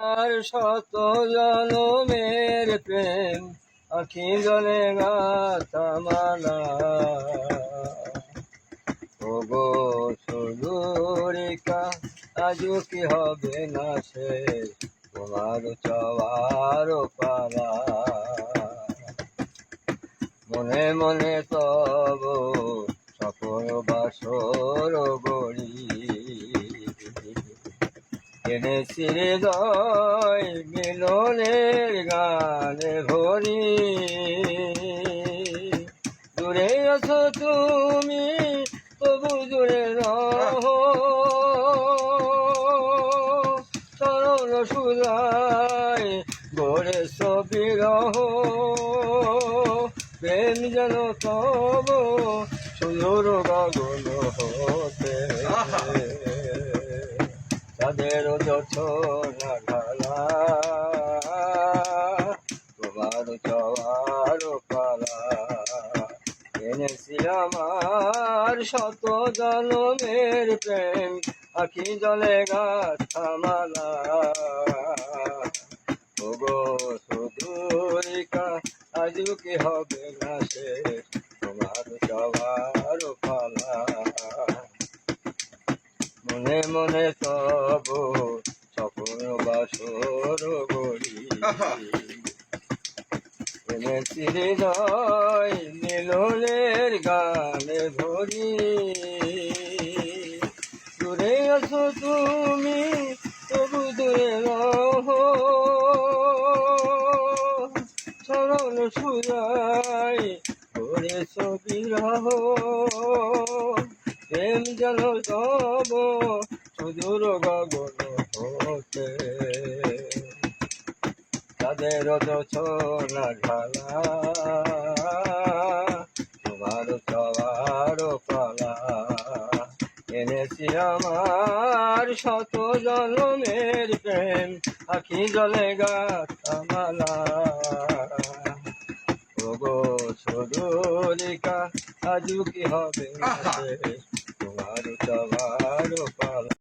আর শত জনমের প্রেম, আখি জলে গাতামালা ওগো সুদূরিকা আজও কি হবে না সে? তোমার চাওয়ার পালা। মনে মনে তব সকল বাসর এনেছি হৃদয় মিলনের গানে ভরি। দূরে আছো তুমি, তবু দূরে রহো। চরণ সুদায় গড়ে ছবি রহ প্রেম যেন তব সুন্দর গগন হতে। তাদের যছনা ঢালা। তোমার চওয়ার পালা। এনেছি আমার শত জনমের প্রেম, আখি জলে গাছামালা ওগো সুদূরিকা আজও কি হবে না সে তোমার সবার পালা। মনে মনে তব স্বপ্ন বাসর গড়ি। মিলনের গানে ভরি। দূরে আছো তুমি তবু দূরে রহ। চরণ সুরাই করে ছবি রহ প্রেম জল সব সুদূর গগন হতে। তাদের রচনা ঢালা, তোমার চওয়ার পালা। এনেছি আমার শত জনমের প্রেম, আখি জলে গাছামালা ওগো সদরিকা আজু কি হবে? তোমার তোমার পালা